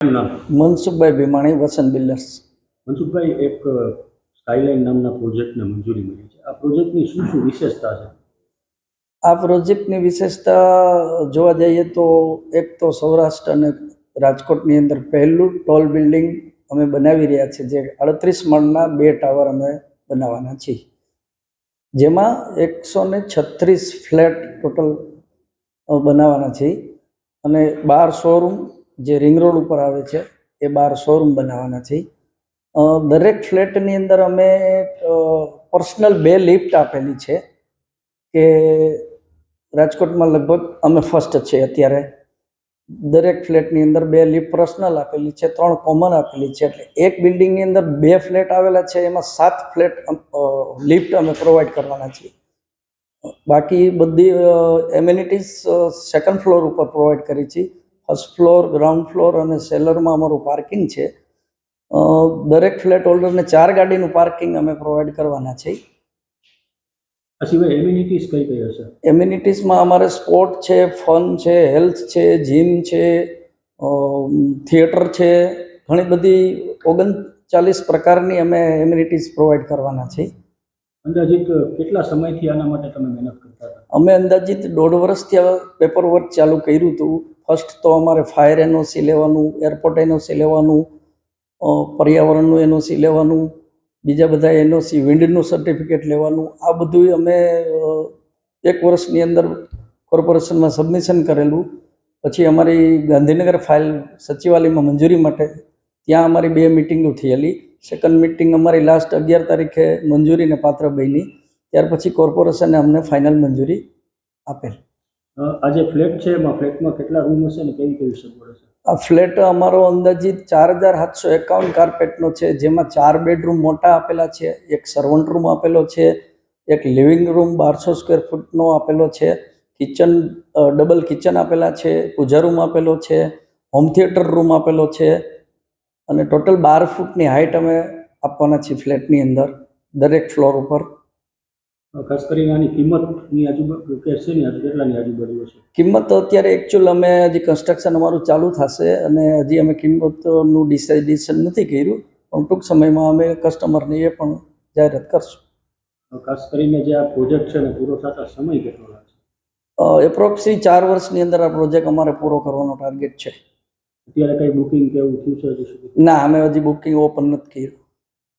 Mansukhbhai Bhimani Vasant builders. Mansukhbhai એક skyline નામના પ્રોજેક્ટને મંજૂરી મળી છે. આ પ્રોજેક્ટની શું શું વિશેષતા છે? આ પ્રોજેક્ટની વિશેષતા જોવા જઈએ તો એક તો સૌરાષ્ટ્ર અને રાજકોટની અંદર પહેલું ટોલ બિલ્ડિંગ અમે બનાવી રહ્યા છીએ જે અડત્રીસ માળના બે ટાવર અમે બનાવવાના છીએ. જેમાં એકસો ને છત્રીસ ફ્લેટ ટોટલ બનાવવાના છીએ. અને બાર શોરૂમ જે રિંગ રોડ ઉપર આવે છે, એ બાર શોરૂમ બનાવવાના છીએ દરેક ફ્લેટની અંદર અમે પર્સનલ બે લિફ્ટ આપેલી છે કે રાજકોટમાં લગભગ અમે ફર્સ્ટ છે અત્યારે. દરેક ફ્લેટની અંદર બે લિફ્ટ પર્સનલ આપેલી છે, ત્રણ કોમન આપેલી છે, એટલે એક બિલ્ડિંગની અંદર બે ફ્લેટ આવેલા છે, એમાં સાત ફ્લેટ લિફ્ટ અમે પ્રોવાઈડ કરવાના છીએ. બાકી બધી એમ્યુનિટીઝ સેકન્ડ ફ્લોર ઉપર પ્રોવાઈડ કરી છે. ફર્સ્ટ ફ્લોર ગ્રાઉન્ડ ફ્લોર અને સેલરમાં અમારું પાર્કિંગ છે. દરેક ફ્લેટ હોલ્ડરને ચાર ગાડીનું પાર્કિંગ અમે પ્રોવાઈડ કરવાના સિવાય એમ્યુનિટીઝ કઈ કઈ હશે? એમ્યુનિટીઝમાં અમારે સ્પોર્ટ છે ફન છે હેલ્થ છે જીમ છે થિયેટર છે ઘણી બધી ઓગણચાલીસ પ્રકારની અમે એમ્યુનિટીઝ પ્રોવાઈડ કરવાના છીએ અંદાજિત કેટલા સમયથી આના માટે તમે મહેનત કરતા હતા? અમે અંદાજિત દોઢ વર્ષથી પેપર વર્ક ચાલુ કર્યું હતું. ફર્સ્ટ તો અમારે ફાયર એનઓસી લેવાનું એરપોર્ટ એનઓસી લેવાનું પર્યાવરણનું એનઓસી લેવાનું, બીજા બધા એનઓસી વિન્ડનું સર્ટિફિકેટ લેવાનું. આ બધું અમે એક વર્ષની અંદર કોર્પોરેશનમાં સબમિશન કરેલું. પછી અમારી ગાંધીનગર ફાઇલ સચિવાલયમાં મંજૂરી માટે ત્યાં અમારી બે મિટિંગો થયેલી. સેકન્ડ મિટિંગ અમારી લાસ્ટ અગિયાર તારીખે મંજૂરીને પાત્ર બની. ત્યાર પછી કોર્પોરેશને અમને ફાઇનલ મંજૂરી આપેલ. આ જે ફ્લેટ છે, એમાં ફ્લેટમાં કેટલા રૂમ હશે ને કેવી કેવી સગવડ હશે આ ફ્લેટ અમારો અંદાજિત ચાર હજાર સાતસો એકાવન કાર્પેટનો છે, જેમાં ચાર બેડરૂમ મોટા આપેલા છે, એક સર્વન્ટ રૂમ આપેલો છે, એક લિવિંગ રૂમ બારસો સ્ક્વેર ફૂટનો આપેલો છે કિચન ડબલ કિચન આપેલા છે, પૂજા રૂમ આપેલો છે હોમ થિયેટર રૂમ આપેલો છે, અને ટોટલ બાર ફૂટની હાઇટ અમે આપવાના છીએ ફ્લેટની અંદર, દરેક ફ્લોર ઉપર. ખાસ કરીને આની કિંમતની આજુબાજુ કેટલાની આજુબાજુ હશે કિંમત તો અત્યારે એકચ્યુઅલ અમે હજી કન્સ્ટ્રક્શન અમારું ચાલુ થશે અને હજી અમે કિંમતનું ડિસાઇડેશન નથી કર્યું પણ ટૂંક સમયમાં અમે કસ્ટમરને એ પણ જાહેરાત કરશું. ખાસ કરીને જે આ પ્રોજેક્ટ છે ને પૂરો થતા સમય કેટલો લાગશે એપ્રોક્સી ચાર વર્ષની અંદર આ પ્રોજેક્ટ અમારે પૂરો કરવાનો ટાર્ગેટ છે. અત્યારે કઈ બુકિંગ કેવું થયું છે ના અમે હજી બુકિંગ ઓપન નથી કર્યું.